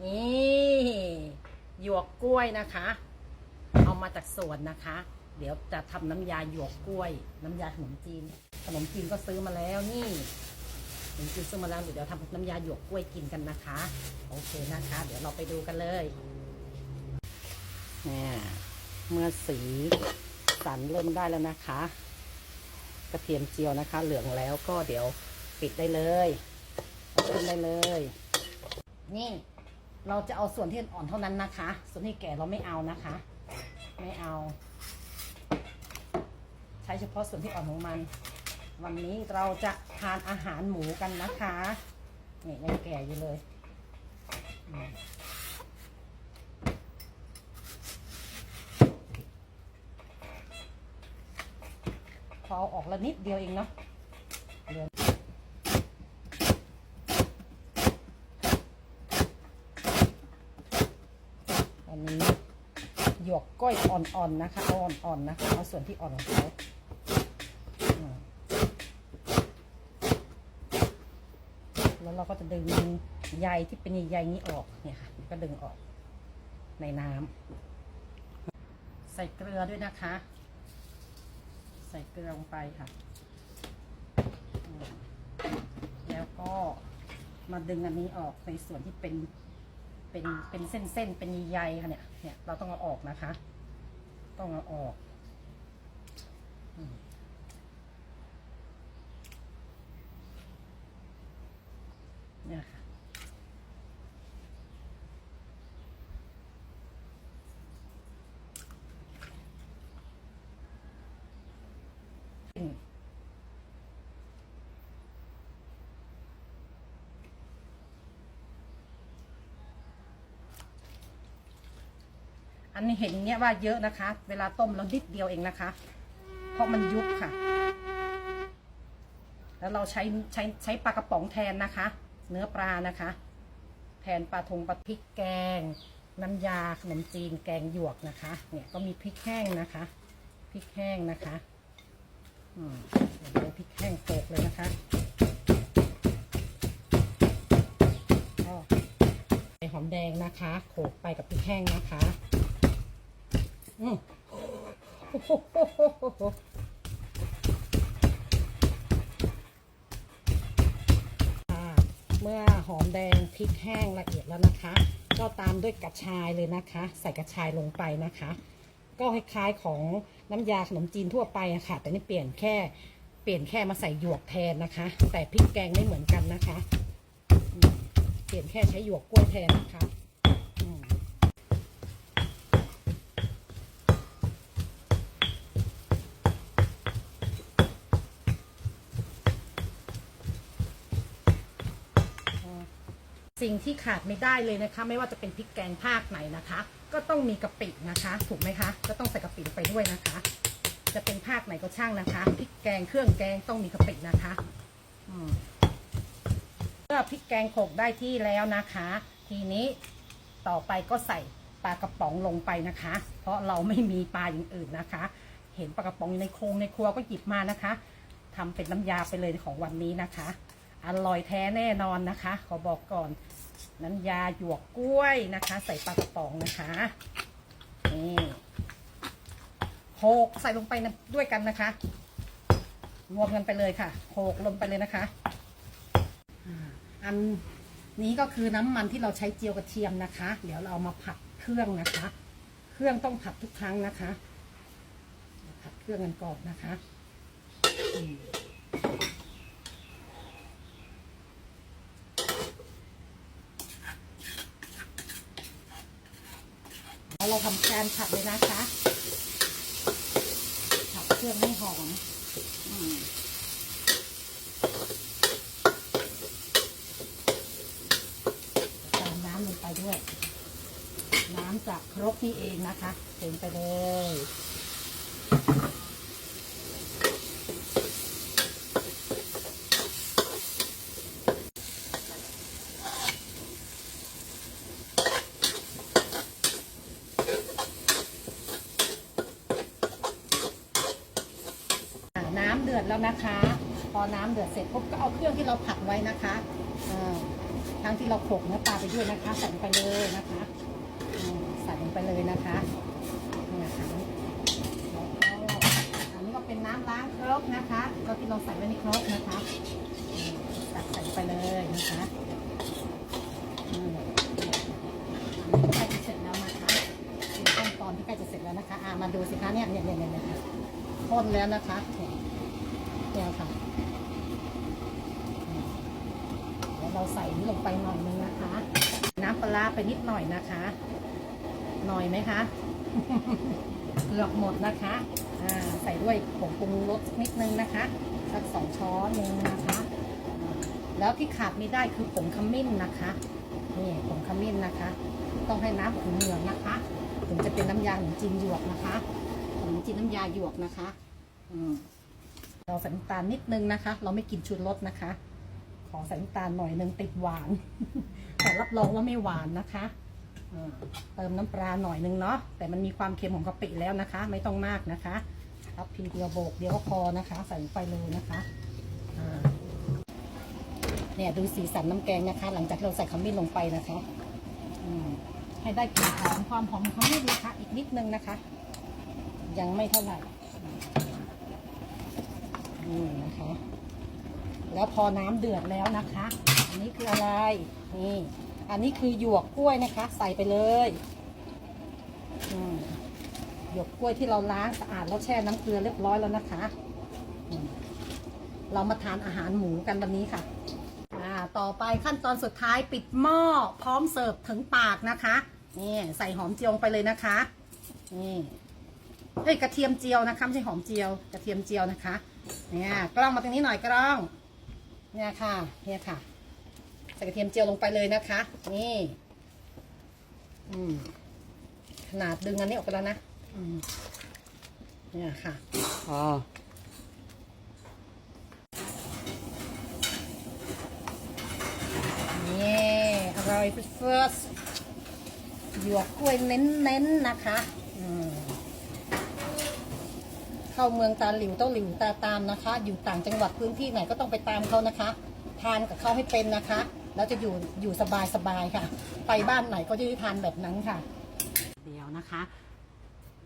นี่หยวกกล้วยนะคะ เอามาจากสวนนะคะ เดี๋ยวจะทำน้ำยาหยวกกล้วย น้ำยาขนมจีน ขนมจีนก็ซื้อมาแล้วนี่ขนมจีนซื้อมาแล้วเดี๋ยวทำน้ำยาหยวกกล้วยกินกันนะคะ โอเคนะคะ เดี๋ยวเราไปดูกันเลยเนี่ยเมื่อสีสันเริ่มได้แล้วนะคะ กระเทียมเจียวนะคะ เหลืองแล้วก็เดี๋ยวปิดได้เลยขึ้นได้เลย นี่ เราจะเอาส่วนที่อ่อนเท่านั้นนะคะ ส่วนที่แก่เราไม่เอานะคะ ไม่เอา ใช้เฉพาะส่วนที่อ่อนของมัน วันนี้เราจะทานอาหารหมูกันนะคะนี่ยังแก่อยู่เลยพอเอาออกละนิดเดียวเองเนาะเหลือ อันนี้หยวกก้อยอ่อนๆนะคะอ่อนๆนะคะเอาส่วนที่อ่อนของเขาแล้วเราก็จะดึงใยที่เป็นใยๆนี้ออกเนี่ยค่ะก็ดึงออกในน้ำใส่เกลือด้วยนะคะ ใส่เกลือลงไปค่ะ แล้วก็มาดึงอันนี้ออกในส่วนที่เป็น เป็นเป็นเส้นๆเป็นใยๆค่ะเนี่ยเนี่ยเราต้องเอาออกนะคะ ต้องเอาออกอืมเนี่ยค่ะ อืม อันนี้เห็นอย่างเงี้ยว่าเยอะนะคะ เวลาต้มเรานิดเดียวเองนะคะ เพราะมันยุบค่ะ แล้วเราใช้ใช้ใช้ปลากระป๋องแทนนะคะ เนื้อปลานะคะ แทนปลาทงปลาพริกแกง น้ำยาขนมจีนแกงหยวกนะคะ เนี่ยก็มีพริกแห้งนะคะพริกแห้งนะคะอืมเดี๋ยวพริกแห้งโขลกเลยนะคะก็ใส่หอมแดงนะคะ โขลกไปกับพริกแห้งนะคะ เมื่อหอมแดงพริกแห้งละเอียดแล้วนะคะ ก็ตามด้วยกระชายเลยนะคะ ใส่กระชายลงไปนะคะ ก็คล้ายๆของน้ำยาขนมจีนทั่วไปอะค่ะ แต่นี่เปลี่ยนแค่เปลี่ยนแค่มาใส่หยวกแทนนะคะ แต่พริกแกงไม่เหมือนกันนะคะ เปลี่ยนแค่ใช้หยวกกล้วยแทนนะคะ สิ่งที่ขาดไม่ได้เลยนะคะ ไม่ว่าจะเป็นพริกแกงภาคไหนนะคะ ก็ต้องมีกะปินะคะ ถูกไหมคะ ก็ต้องใส่กะปิลงไปด้วยนะคะ จะเป็นภาคไหนก็ช่างนะคะพริกแกงเครื่องแกงต้องมีกะปินะคะเมื่อพริกแกงโขกได้ที่แล้วนะคะ ทีนี้ต่อไปก็ใส่ปลากระป๋องลงไปนะคะ เพราะเราไม่มีปลาอย่างอื่นนะคะ เห็นปลากระป๋องอยู่ในโครงในครัวก็หยิบมานะคะทำเป็นน้ำยาไปเลยของวันนี้นะคะอร่อยแท้แน่นอนนะคะ ขอบอกก่อน น้ำยาหยวกกล้วยนะคะ ใส่ปลากระป๋องนะคะ นี่โขกใส่ลงไปด้วยกันนะคะ รวมกันไปเลยค่ะโขลกลงไปเลยนะคะ อันนี้ก็คือน้ำมันที่เราใช้เจียวกระเทียมนะคะ เดี๋ยวเราเอามาผัดเครื่องนะคะ เครื่องต้องผัดทุกครั้งนะคะ ผัดเครื่องกันก่อนนะคะอืม แล้ว เราทำการผัดเลยนะคะผัดเครื่องให้หอมอืมตามน้ำลงไปด้วย น้ำจากครกนี่เองนะคะเต็มไปเลย น้ำเดือดแล้วนะคะ พอน้ำเดือดเสร็จปุ๊บก็เอาเครื่องที่เราผัดไว้นะคะทั้งที่เราโขลกเนื้อปลาไปด้วยนะคะ ใส่ลงไปเลยนะคะใส่ลงไปเลยนะคะนี่นะคะอันนี้ก็เป็นน้ำล้างครกนะคะก็ที่เราใส่ไว้ในครกนะคะตักใส่ไปเลยนะคะอืมอันนี้ใกล้จะเสร็จแล้วนะคะเป็นขั้นตอนที่ใกล้จะเสร็จแล้วนะคะ อ่ามาดูสิคะเนี่ยเนี่ยเนี่ยเนี่ย ข้นแล้วนะคะเนี่ยค่ะเดี๋ยวเราใส่นี้ลงไปหน่อยนึงนะคะ น้ำปลาไปนิดหน่อยนะคะ หน่อยไหมคะเลือกหมดนะคะใส่ด้วยผงปรุงรสนิดนึงนะคะสักสองช้อนนึงนะคะ แล้วที่ขาดไม่ได้คือผงขมิ้นนะคะนี่ผงขมิ้นนะคะ ต้องให้น้ำขุ่นเหนืองนะคะ ถึงจะเป็นน้ำยาขนมจีนหยวกนะคะ จีนน้ำยาหยวกนะคะอเราใส่น้ำตาลนิดนึงนะคะ เราไม่กินชูรสนะคะ ขอใส่น้ำตาลหน่อยนึงติดหวาน แต่รับรองว่าไม่หวานนะคะเติมน้ำปลาหน่อยนึงเนาะแต่มันมีความเค็มของกะปิแล้วนะคะ ไม่ต้องมากนะคะรับพีเดียวโบกเดียวก็พอนะคะ ใส่ลงไปเลยนะคะเนี่ยดูสีสันน้ำแกงนะคะ หลังจากที่เราใส่ขมิ้นลงไปนะคะให้ได้กลิ่นหอมความหอมของขมิ้นนะคะ อีกนิดนึงนะคะ ยังไม่เท่าไหร่นี่นะคะ แล้วพอน้ำเดือดแล้วนะคะ อันนี้คืออะไร นี่ อันนี้คือหยวกกล้วยนะคะ ใส่ไปเลยหยวกกล้วยที่เราล้างสะอาดแล้วแช่น้ำเกลือเรียบร้อยแล้วนะคะ เรามาทานอาหารหมูกันวันนี้ค่ะต่อไปขั้นตอนสุดท้ายปิดหม้อพร้อมเสิร์ฟถึงปากนะคะ นี่ใส่หอมเจียวไปเลยนะคะ นี่ เฮ้ยกระเทียมเจียวนะคะไม่ใช่หอมเจียว กระเทียมเจียวนะคะ เนี่ยกล้องมาตรงนี้หน่อยกล้อง เนี่ยค่ะเนี่ยค่ะใส่กระเทียมเจียวลงไปเลยนะคะ นี่อืมขนาดดึงอันนี้ออกไปแล้วนะอืมเนี่ยค่ะอ๋อนี่อร่อยเฟิร์สหยวกกล้วยเน้นๆนะคะ อืม เข้าเมืองตาหลิวต้องหลิวตาตามนะคะ อยู่ต่างจังหวัดพื้นที่ไหนก็ต้องไปตามเขานะคะ ทานกับเขาให้เป็นนะคะ แล้วจะอยู่อยู่สบายสบายๆค่ะ ไปบ้านไหนก็จะได้ทานแบบนั้นค่ะ เดี๋ยวนะคะ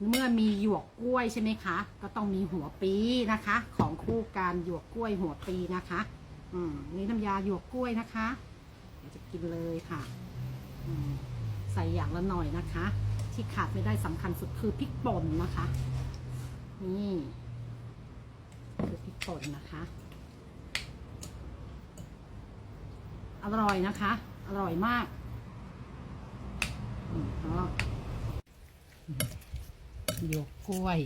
เมื่อมีหยวกกล้วยใช่ไหมคะ ก็ต้องมีหัวปีนะคะ ของคู่การหยวกกล้วยหัวปีนะคะ อืมนี่น้ำยาหยวกกล้วยนะคะเดี๋ยวจะกินเลยค่ะอืใส่อย่างละหน่อยนะคะ ที่ขาดไม่ได้สำคัญสุดคือพริกป่นนะคะ นี่คือพริกป่นนะคะ อร่อยนะคะ อร่อยมากอืมก็หยกกล้วย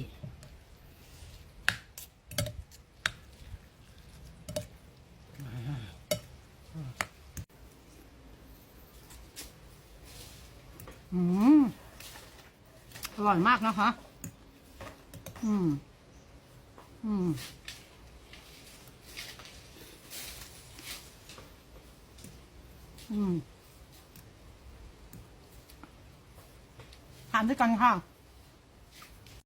อืมอร่อยมากนะคะ อืม อืม อืม ถามด้วยกันค่ะ